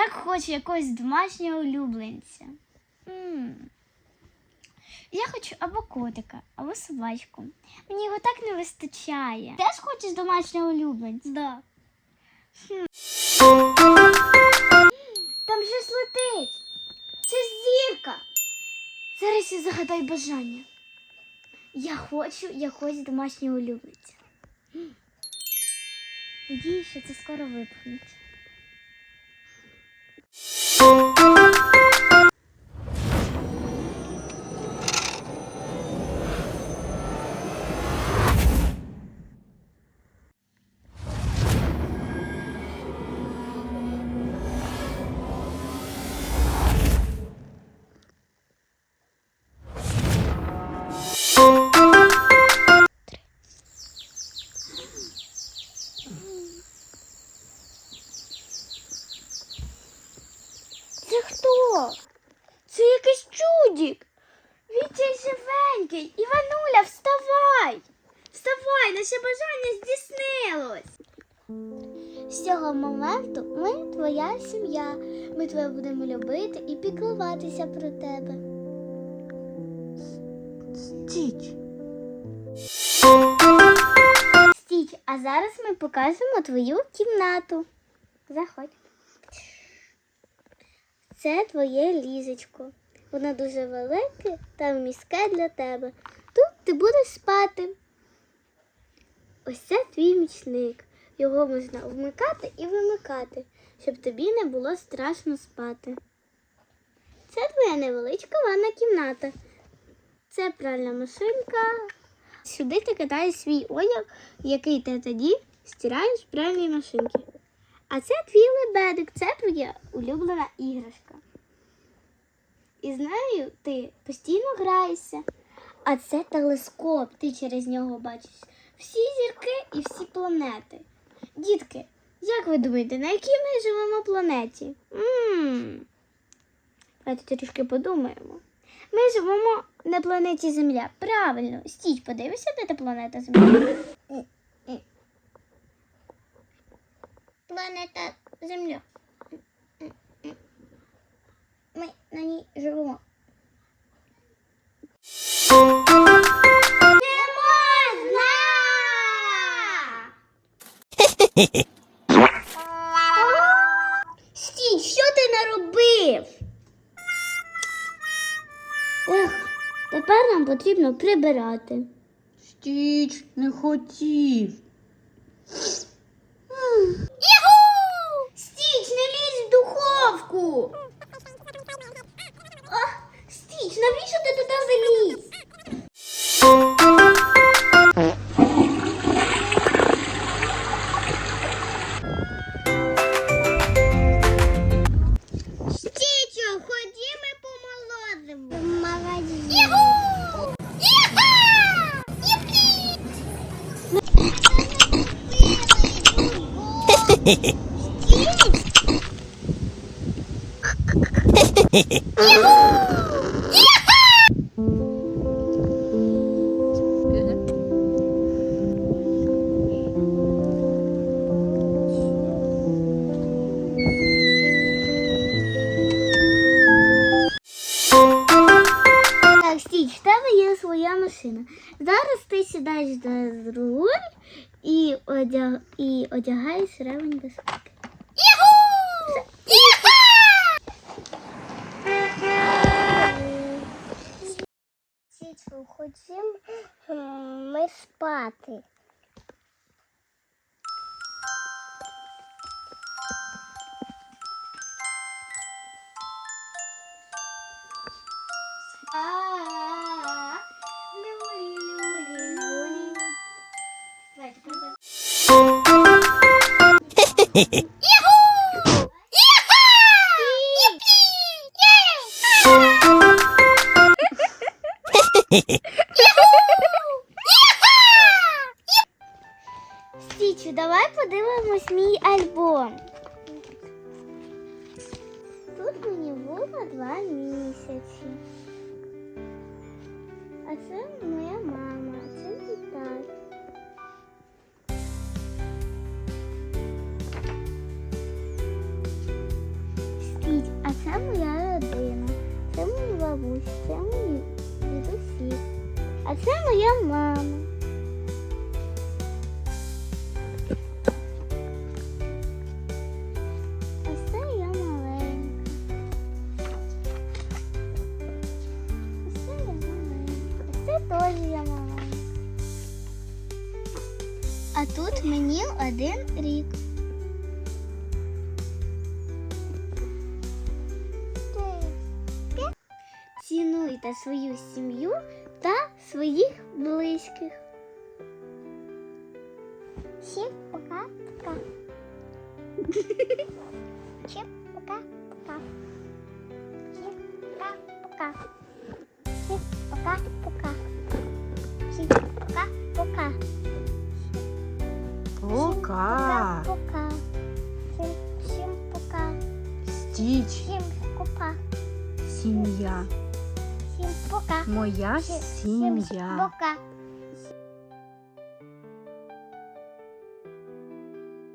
так хочу якогось домашнього улюбленця. м Я хочу або котика, або собачку. Мені його так не вистачає. Теж хочеш домашнього улюбленця? Да. Там щось летить. Це зірка. Зараз я загадай бажання. Я хочу якогось домашнього улюбленця. Надію, що це скоро випхнуть. Thank you. Це хто? Це якийсь чудік. Цей живенький. Івануля, вставай! Вставай, наше бажання здійснилось. З цього моменту ми твоя сім'я. Ми тебе будемо любити і піклуватися про тебе. Стіч. Стіч, а зараз ми покажемо твою кімнату. Заходь. Це твоє ліжечко. Воно дуже велике та міське для тебе. Тут ти будеш спати. Ось це твій мічник. Його можна вмикати і вимикати, щоб тобі не було страшно спати. Це твоя невеличка ванна кімната. Це пральна машинка. Сюди ти кидаєш свій одяг, який ти тоді стираєш в пральній машинці. А це твій лебедик, це твоя улюблена іграшка. І з нею ти постійно граєшся. А це телескоп, ти через нього бачиш всі зірки і всі планети. Дітки, як ви думаєте, на якій ми живемо планеті? м Давайте трішки подумаємо. Ми живемо на планеті Земля. Правильно, стій, подивися, де та планета Земля. Планета Земля. Ми на ній живемо. Не можна! Що ти наробив? Ех, тепер нам потрібно прибирати. Стіч не хотів. Так, Стіч, в тебе є своя машина. Зараз ти сідаєш за руль і, одяг... і одягаєш ремень безпеки. Ходім ми спати. Стічу, давай подивимось мій альбом. Тут мені було два місяці. А це моя мама, А це моя мама. Ось це я маленька. Це я маленька. Це теж я маленька. А тут мені один рік. Цінуйте свою сім'ю своїх близьких. Всім пока-пока. Всім пока-пока. Всім пока-пока. Всім пока-пока. Всім пока-пока. Пока. Пока. Всім, всім пока. Стіч, Всім пока. сім'я. Всім пока. Моя сім'я.